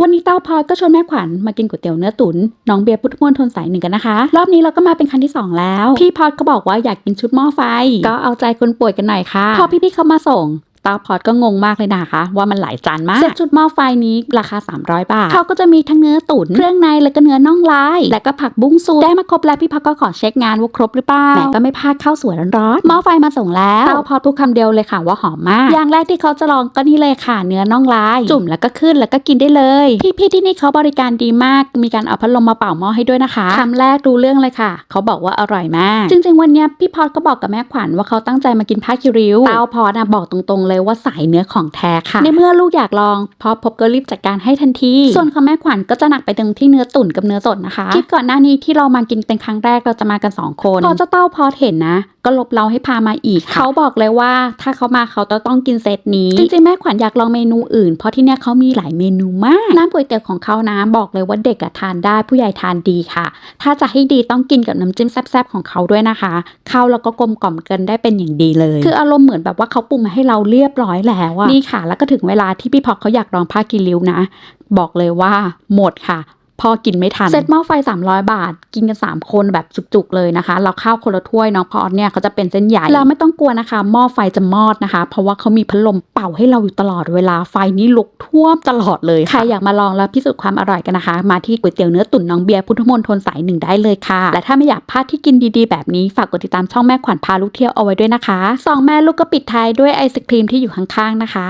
วันนี้เต้าพอยก็ชวนแม่ขวัญมากินก๋วยเตี๋ยวเนื้อตุ๋นน้องเบียร์พุทธมนทนสายหนึ่งกันนะคะ รอบนี้เราก็มาเป็นครั้งที่สองแล้ว พี่พอยก็บอกว่าอยากกินชุดหม้อไฟ ก็เอาใจคนป่วยกันหน่อยค่ะ พอพี่ๆเขามาส่ง ต้าพอดก็งงมากเลยนะคะ ว่ามันหลายจานมากเซตชุดหม้อไฟนี้ราคา 300 บาท เขาก็จะมีทั้งเนื้อตุ๋นเครื่องในแล้วก็เนื้อน่องลาย แล้วก็ผักบุ้งซูได้มาครบแล้วพี่พักก็ขอเช็คงานว่าครบหรือเปล่าแม่ก็ไม่พลาดข้าวสวยร้อนๆหม้อไฟมาส่งแล้วเต้าพอดพูดคำเดียวเลยค่ะว่าหอมมาก อย่างแรกที่เขาจะลองก็นี่เลยค่ะ เนื้อน่องลาย จุ่มแล้วก็ขึ้นแล้วก็กินได้เลยพี่ๆที่นี่เขาบริการดีมาก มีการเอาพัดลมมาเป่าหม้อให้ด้วยนะคะคำแรกรู้เรื่องเลยค่ะ เขาบอกว่าอร่อยมาก จริง ๆ วันเนี้ยพี่พอดก็บอกกับแม่ขวัญว่าเขาตั้งใจมากินผ้าคิริวเต้าพอดนะบอกตรงๆเลยว่าสายเนื้อของแท้ค่ะ ในเมื่อลูกอยากลองพอพบก็รีบจัดการให้ทันที ส่วนของแม่ขวัญก็จะหนักไปตรงที่เนื้อตุ๋นกับเนื้อสดนะคะคลิปก่อนหน้านี้ที่เรามากินเป็นครั้งแรกเราจะมากันสองคนพอเจ้าเต้าพอดเห็นนะ ก็ลบเราให้พามาอีกค่ะเขาบอกเลยว่าถ้าเขามาเขาจะต้องกินเซตนี้ จริงๆ แม่ขวัญอยากลองเมนูอื่น เพราะที่เนี่ยเขามีหลายเมนูมาก น้ำก๋วยเตี๋ยวของเขานะบอกเลยว่าเด็กอะทานได้ผู้ใหญ่ทานดีค่ะ ถ้าจะให้ดีต้องกินกับน้ำจิ้มแซ่บๆของเขาด้วยนะคะเข้าแล้วก็กลมกล่อมกันได้เป็นอย่างดีเลย คืออารมณ์เหมือนแบบว่าเขาปรุงมาให้เราเรียบร้อยแล้วอะนี่ค่ะ แล้วก็ถึงเวลาที่พี่พอกเขาอยากลองผ้ากิริ้วนะ บอกเลยว่าหมดค่ะ พ่อกินไม่ทัน เซตหม้อไฟ 300 บาท กินกัน 3 คนแบบจุกๆเลยนะคะ เราข้าวคนละถ้วยน้องพอดเนี่ยเขาจะเป็นเส้นใหญ่เราไม่ต้องกลัวนะคะ หม้อไฟจะมอดนะคะ เพราะว่าเขามีพัดลมเป่าให้เราอยู่ตลอดเวลาไฟนี้ลุกท่วมตลอดเลยค่ะใครอยากมาลองแล้วพิสูจน์ความอร่อยกันนะคะ มาที่ก๋วยเตี๋ยวเนื้อตุ๋นน้องเบียร์พุทธมนทนสายหนึ่งได้เลยค่ะ และถ้าไม่อยากพลาดที่กินดีๆ แบบนี้ฝากกดติดตามช่องแม่ขวัญพาลูกเที่ยวเอาไว้ด้วยนะคะสองแม่ลูกก็ปิดท้ายด้วยไอศครีมที่อยู่ข้างๆนะคะ